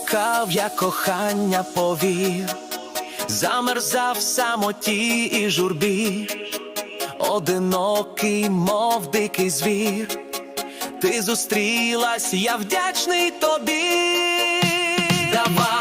чекав я кохання, повір, замерзав в самоті і журбі, одинокий, мов дикий звір. Ти зустрілась, я вдячний тобі. Давай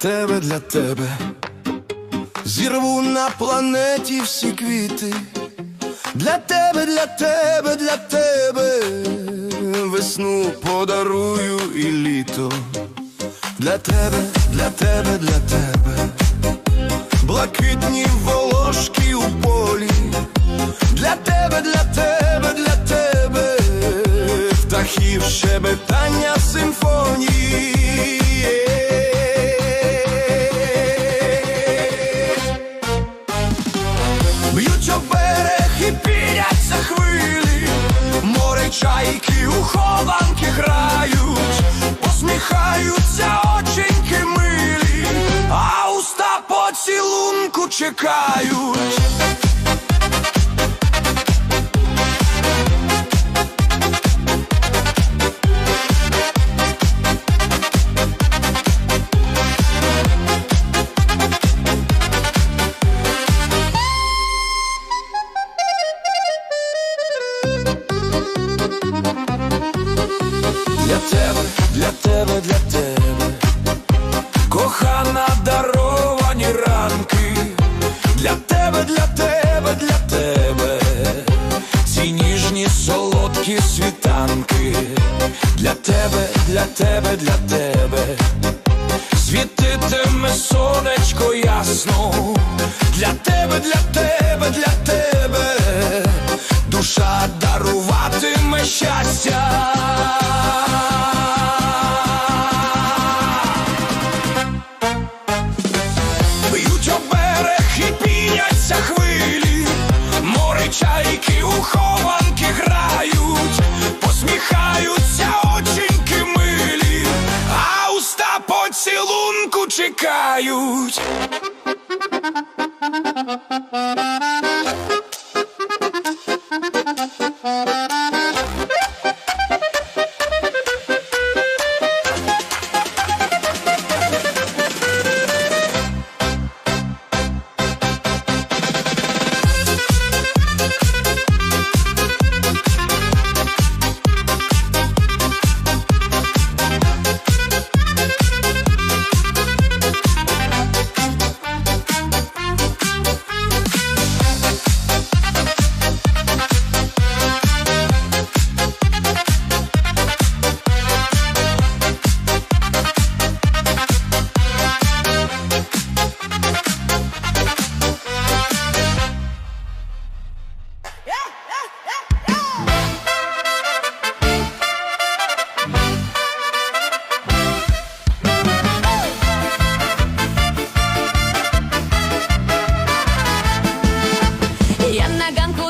тебе, для тебе. Зірву на планеті всі квіти. Для тебе, для тебе, для тебе. Весну подарую і літо. Для тебе, для тебе, для тебе. Блакитні волошки у полі. Для тебе, для тебе, для тебе. Птахів щебетання симфонії чайки у хованки грають, посміхаються оченьки милі, а уста поцілунку чекають. Світанки, для тебе, для тебе, для тебе, світитиме сонечко ясно, для тебе, для тебе, для тебе, душа даруватиме щастя. Б'ють об берег і піняться хвилі, море чайки у I use.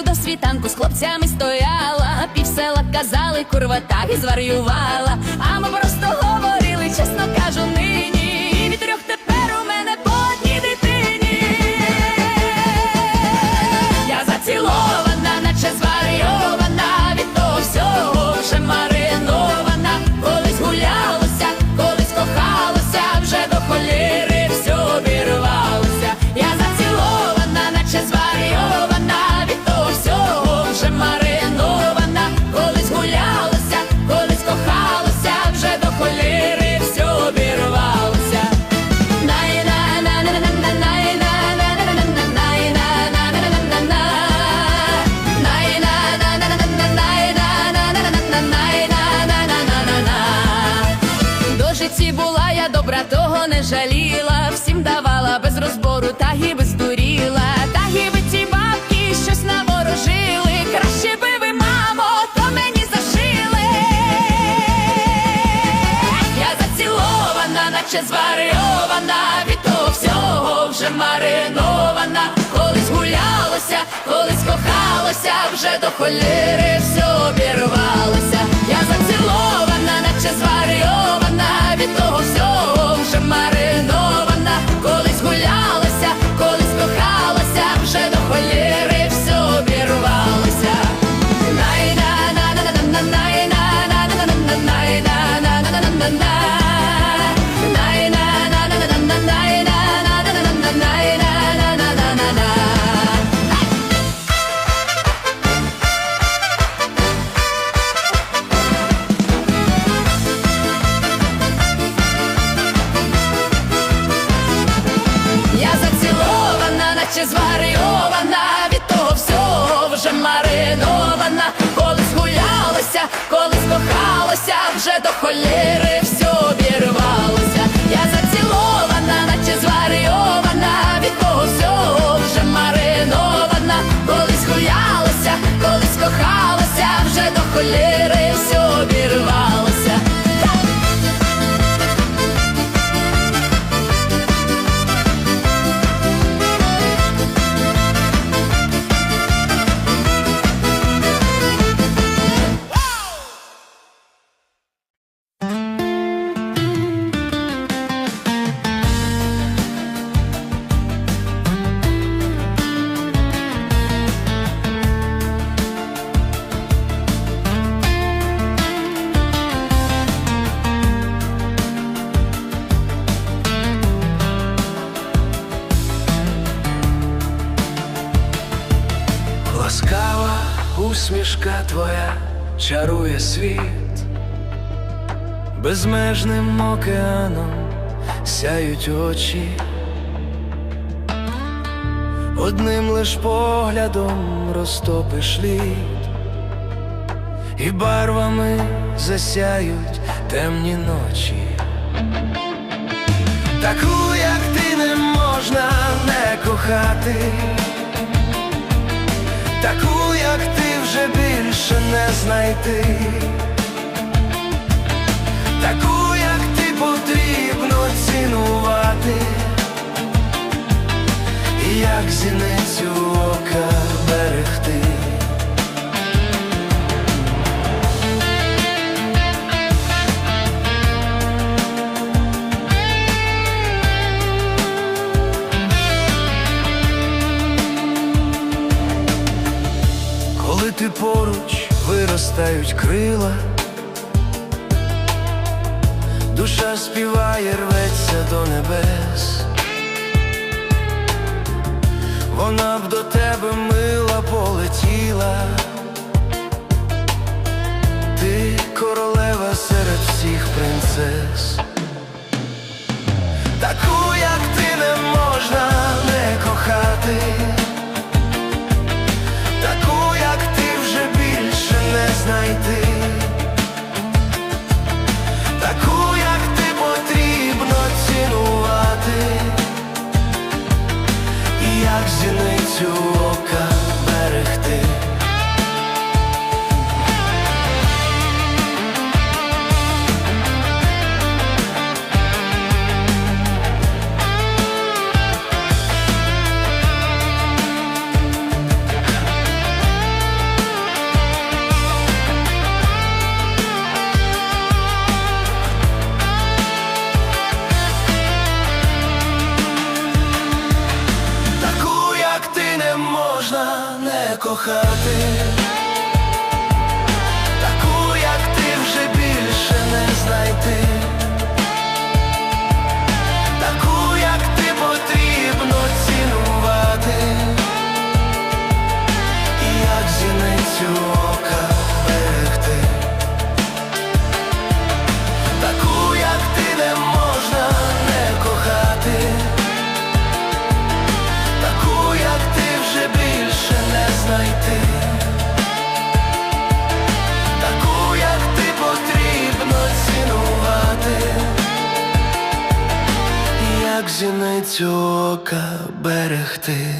Чекають. хлопцями стояла, пів села казали, курва так і зварювала. А ми просто говорили, чесно кажу, нині. Від трьох тепер у мене по одній дитині. Я зацілована, наче зварйована, від того всього вже маринована. Колись гулялося, жаліла, всім давала без розбору, та і без дуріла. Та і ви ті бабки щось наворожили. Краще би ви, мамо, то мені зашили. Я зацілована, наче зварйована, від того всього вже маринована. Колись гулялося, колись кохалося, вже до холєри все обірвалося. Я зацілована, наче зварйована, від того всього безмежним океаном сяють очі, одним лиш поглядом розтопиш лід, і барвами засяють темні ночі. Таку, як ти не можна не кохати. Таку, як ти вже більше не знайти, таку, як ти потрібно цінувати, як зіницю ока берегти. Коли ти поруч виростають крила, співає, рветься до небес, вона б до тебе мила полетіла, ти королева серед всіх принцес, таку, як ти не можна не кохати зіницю як зіницю ока берегти.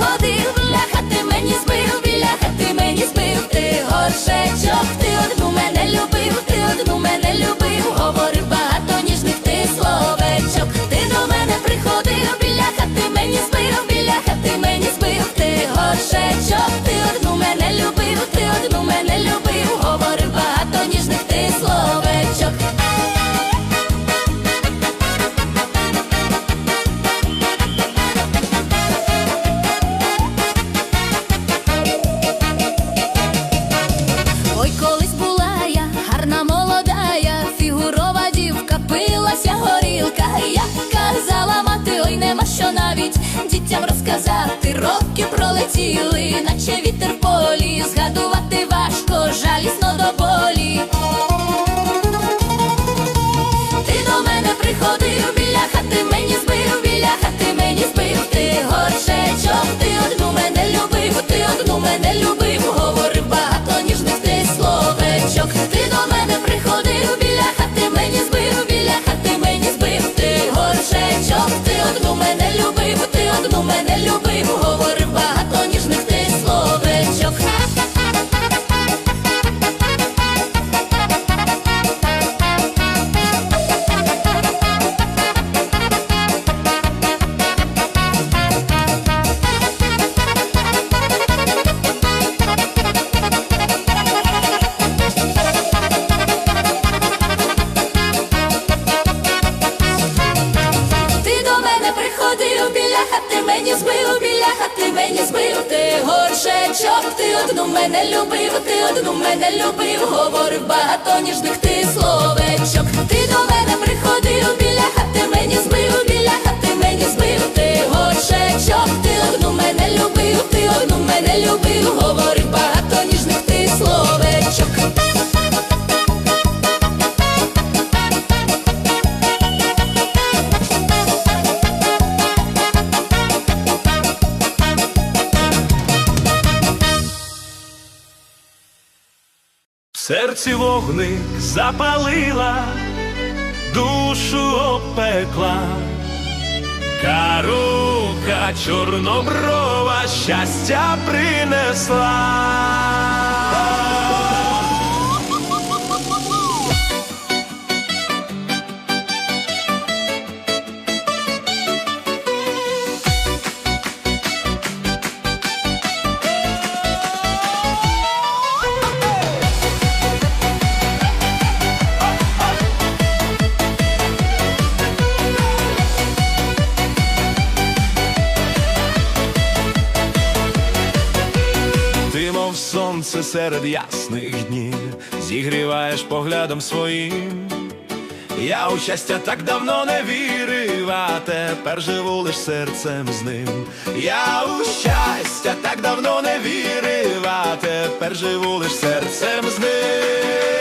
Мене бляха, ти мені збив, бляха, ти мені збив, ти горшечок, ти одну мене любив, ти одну мене любив, говорив пролетіли, наче вітер полі. Згадувати важко, жалісно до болі. Ти до мене приходив, біля хати мені збив, біля хати мені збив, ти горшечок, ти одну мене любив, ти одну мене любив, говорив багато ніжних ти словечок. Ти до мене приходив, біля хати мені збив, біля хати мені збив, ти горшечок, ти одну мене любив, ти одну мене любив, горшечок, ти одну мене любив, ти одну мене любив, говорив багато ніжних ти словечок. Ти до мене приходив, біля хати мені збив, біля хати мені збив, ти горшечок, ти одну мене любив, ти одну мене любив, говорив багато ніжних ти словечок. Серці вогник запалила, душу опекла, Карука чорноброва щастя принесла. Сонце серед ясних днів, зігріваєш поглядом своїм. Я у щастя так давно не вірив, а тепер живу лиш серцем з ним. Я у щастя так давно не вірив, а тепер живу лиш серцем з ним.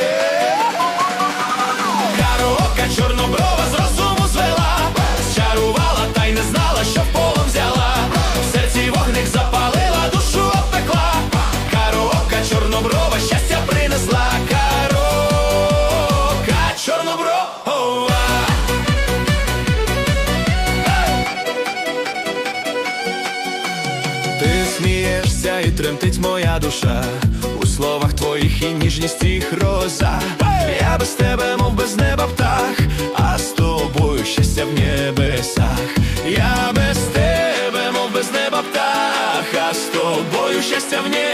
Душа у словах твоїх і ніжність і роза. Я без тебе, мов без неба птах, а з тобою щастя в небесах. Я без тебе, мов без неба птах, а з тобою щастя в небесах.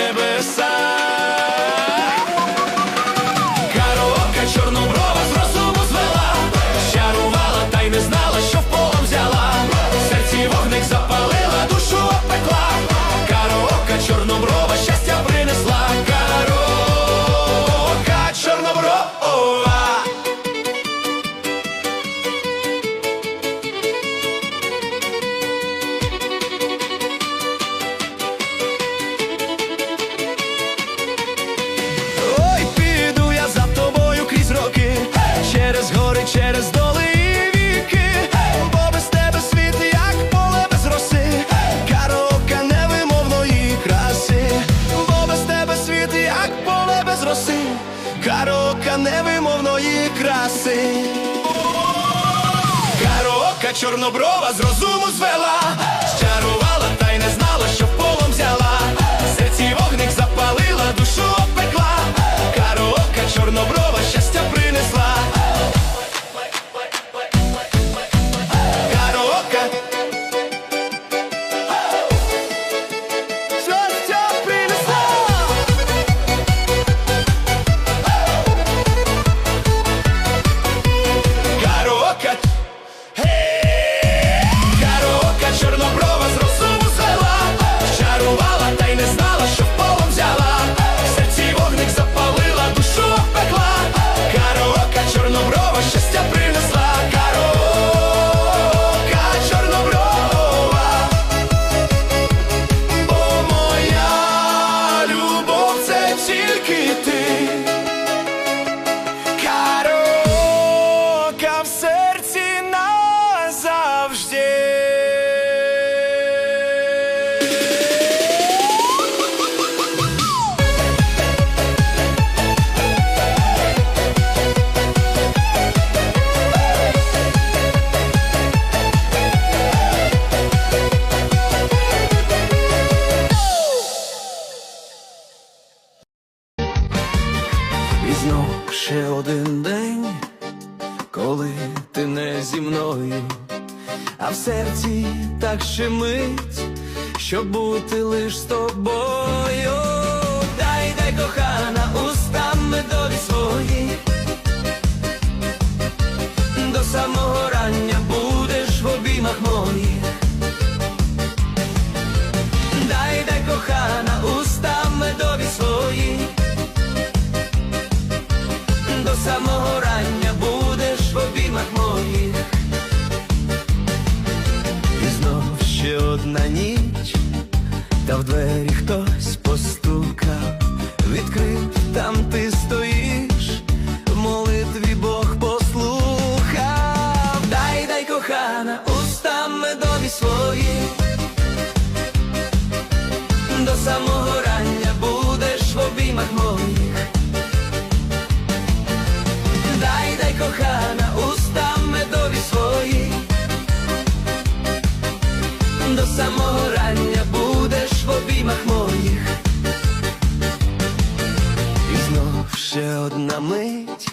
ще одна мить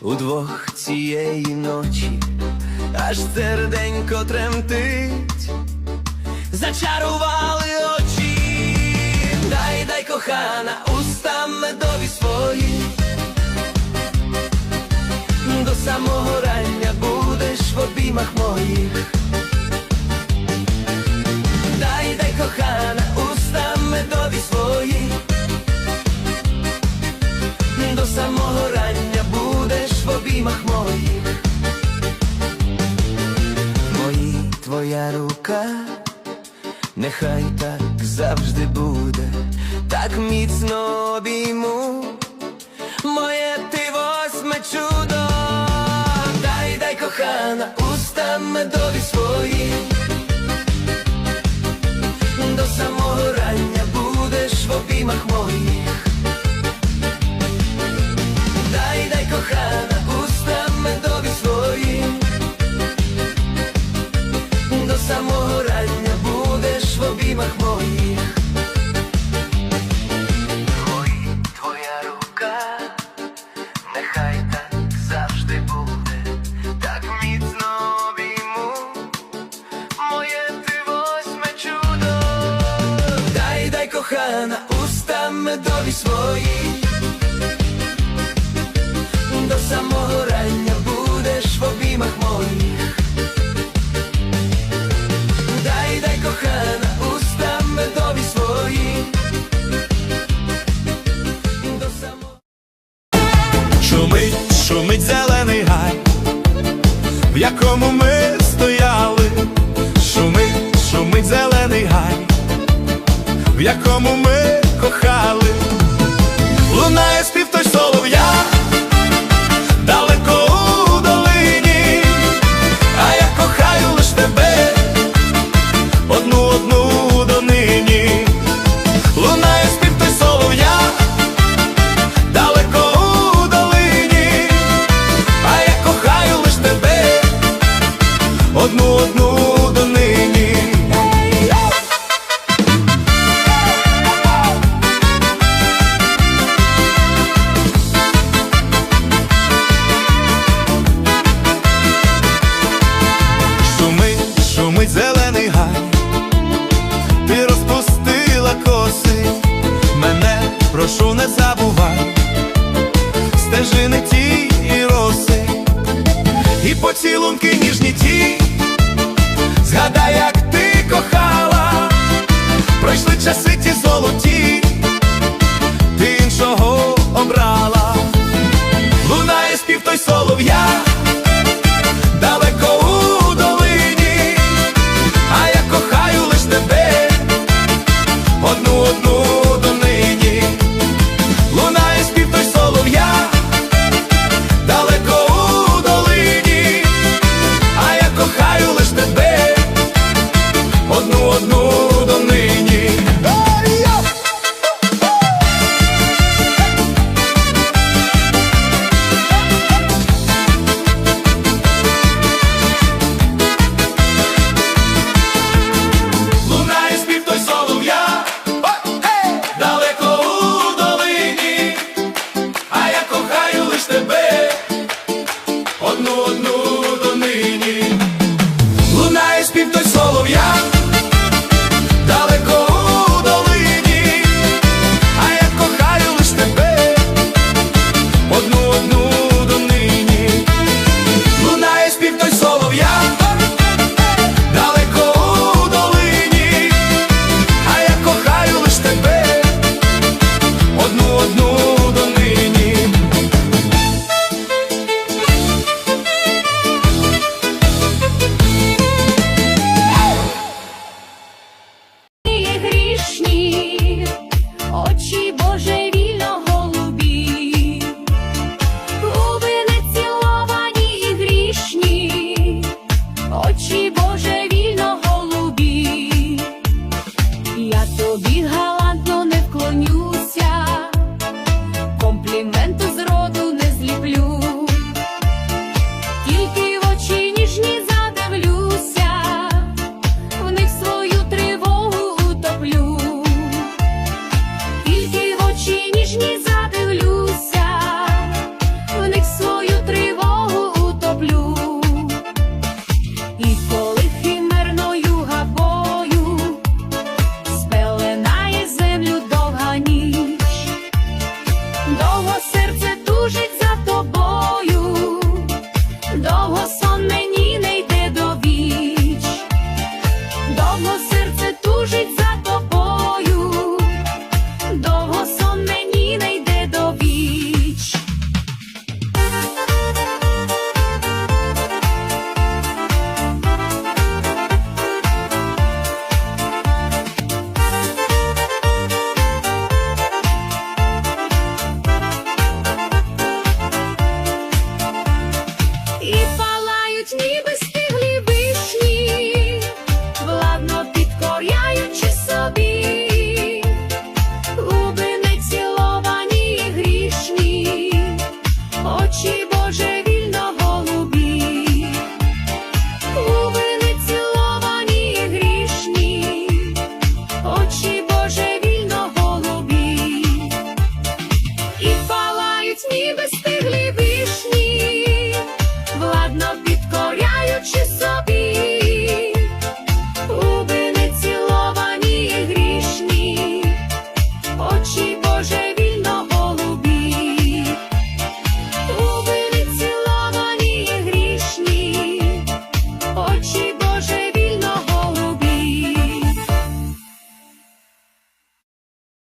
удвох цієї ночі, аж серденько тремтить, зачарували очі, дай дай кохана, уста медові свої, до самого рання будеш в обіймах моїх. Дай дай кохана, устам медові свої до самого рання будеш в обіймах моїх. Мої твоя рука, нехай так завжди буде, так міцно обійму, моє ти восьме чудо, дай дай кохана, уста медові свої. До самого рання будеш в обіймах моїх.